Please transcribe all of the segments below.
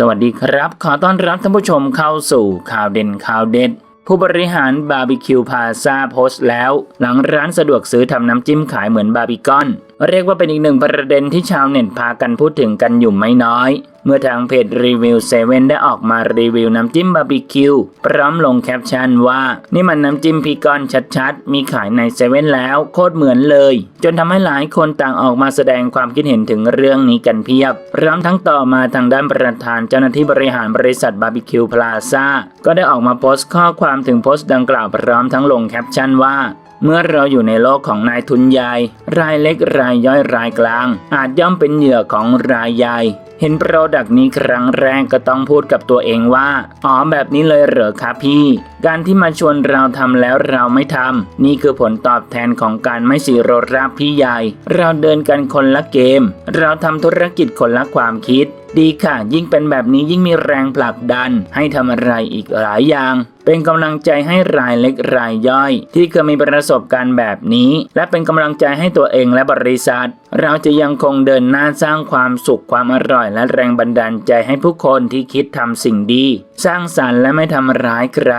สวัสดีครับ ขอต้อนรับท่านผู้ชมเข้าสู่ข่าวเด่นข่าวเด็ด ผู้บริหารบาร์บีคิวพาซาโพสต์แล้ว หลังร้านสะดวกซื้อทำน้ำจิ้มขายเหมือนบาร์บีคอน เรียกว่าเป็นอีกหนึ่งประเด็นที่ชาวเน็ตพากันพูดถึงกันอยู่ไม่น้อย เมื่อทางเพจรีวิวเซเว่นได้ออกมารีวิวน้ำจิ้มบาร์บีคิวพร้อมลงแคปชั่นว่า นี่มันน้ำจิ้มพีกอนชัดๆ มีขายในเซเว่นแล้วโคตรเหมือนเลย จนทำให้หลายคนต่างออกมาแสดงความคิดเห็นถึงเรื่องนี้กันเพียบพร้อมทั้งต่อมาทางด้านประธานเจ้าหน้าที่บริหารบริษัทบาร์บีคิวพลาซ่าก็ได้ออกมาโพสต์ข้อความถึงโพสต์ดังกล่าวพร้อมทั้งลงแคปชั่นว่า เมื่อเราอยู่ในโลกของนายทุนใหญ่ รายเล็กรายย่อยรายกลาง อาจย่อมเป็นเหยื่อของรายใหญ่เห็นโปรดักต์นี้ครั้งแรกก็ต้องพูดกับตัวเองว่า อ๋อแบบนี้เลยเหรอครับพี่ การที่มาชวนเราทำแล้วเราไม่ทำ นี่คือผลตอบแทนของการไม่สีโรราบพี่ใหญ่ เราเดินกันคนละเกม เราทำธุรกิจคนละความคิด ดีค่ะ ยิ่งเป็นแบบนี้ยิ่งมีแรงผลักดัน ให้ทำอะไรอีกหลายอย่างเป็นกำลังใจให้รายเล็กรายย่อย ที่เคยมีประสบการณ์แบบนี้ และเป็นกำลังใจให้ตัวเองและบริษัท เราจะยังคงเดินหน้าสร้างความสุขความอร่อย และแรงบันดาลใจให้ผู้คนที่คิดทำสิ่งดี สร้างสรรค์และไม่ทำร้ายใคร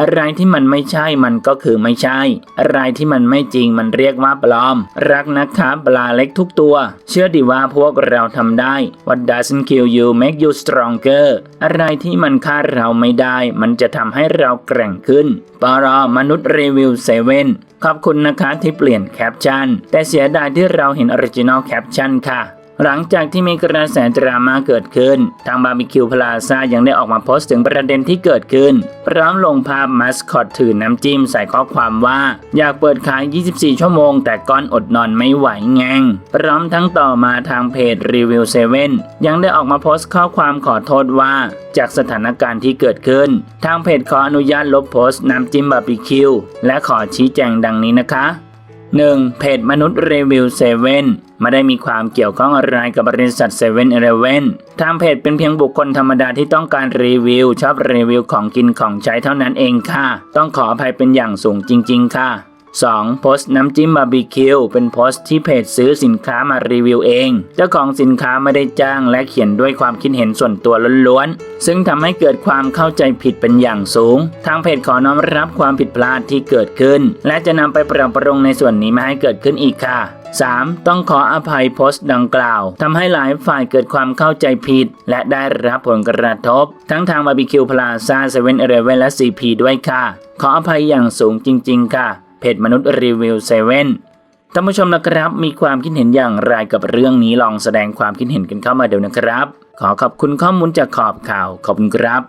อะไรที่มันไม่ใช่มันก็คือไม่ใช่ อะไรที่มันไม่จริงมันเรียกว่าปลอม รักนะครับปลาเล็กทุกตัว เชื่อดิว่าพวกเราทำได้ What doesn't kill you make you stronger อะไรที่มันฆ่าเราไม่ได้ มันจะทำให้เราแกร่งขึ้นปรมนุษย์รีวิวเซเว่นขอบคุณนะคะที่เปลี่ยนแคปชั่นแต่เสียดายที่เราเห็นออริจินอลแคปชั่นค่ะ หลังจากที่มีกระแสดราม่าเกิดขึ้น ทางบาร์บีคิวพลาซ่ายังได้ออกมาโพสต์ถึงประเด็นที่เกิดขึ้น พร้อมลงภาพมัสคอตถือน้ำจิ้มใส่ข้อความว่า อยากเปิดขาย 24 ชั่วโมง แต่ก้อนอดนอนไม่ไหวแงงพร้อมทั้งต่อมาทางเพจรีวิวเซเว่นยังได้ออกมาโพสต์ข้อความขอโทษว่า จากสถานการณ์ที่เกิดขึ้น ทางเพจขออนุญาตลบโพสต์น้ำจิ้มบาร์บีคิวและขอชี้แจงดังนี้นะคะ 1. เพจมนุษย์รีวิวเซเว่นไม่ได้มีความเกี่ยวข้องอะไรกับบริษัทเซเว่นเอเลเว่นทางเพจเป็นเพียงบุคคลธรรมดาที่ต้องการรีวิว ชอบรีวิวของกินของใช้เท่านั้นเองค่ะ ต้องขออภัยเป็นอย่างสูงจริง ๆ ค่ะ 2. โพสต์น้ำจิ้มบาร์บีคิวเป็นโพสต์ที่เพจซื้อสินค้ามารีวิวเอง เจ้าของสินค้าไม่ได้จ้างและเขียนด้วยความคิดเห็นส่วนตัวล้วนๆ ซึ่งทำให้เกิดความเข้าใจผิดเป็นอย่างสูง ทางเพจขอน้อมรับความผิดพลาดที่เกิดขึ้น และจะนำไปปรับปรุงในส่วนนี้ไม่ให้เกิดขึ้นอีกค่ะ 3. ต้องขออภัยโพสต์ดังกล่าวทำให้หลายฝ่ายเกิดความเข้าใจผิด และได้รับผลกระทบ ทั้งทางบาร์บีคิวพลาซ่าเซเว่นเอเลเวนและซีพีด้วยค่ะ ขออภัยอย่างสูงจริง ๆ ค่ะ เพจมนุษย์รีวิวเซเว่นท่านผู้ชมนะครับมีความคิดเห็นอย่างไรกับเรื่องนี้ลองแสดงความคิดเห็นกันเข้ามาเดี๋ยวนะครับ ขอขอบคุณข้อมูลจากขอบข่าวขอบคุณครับ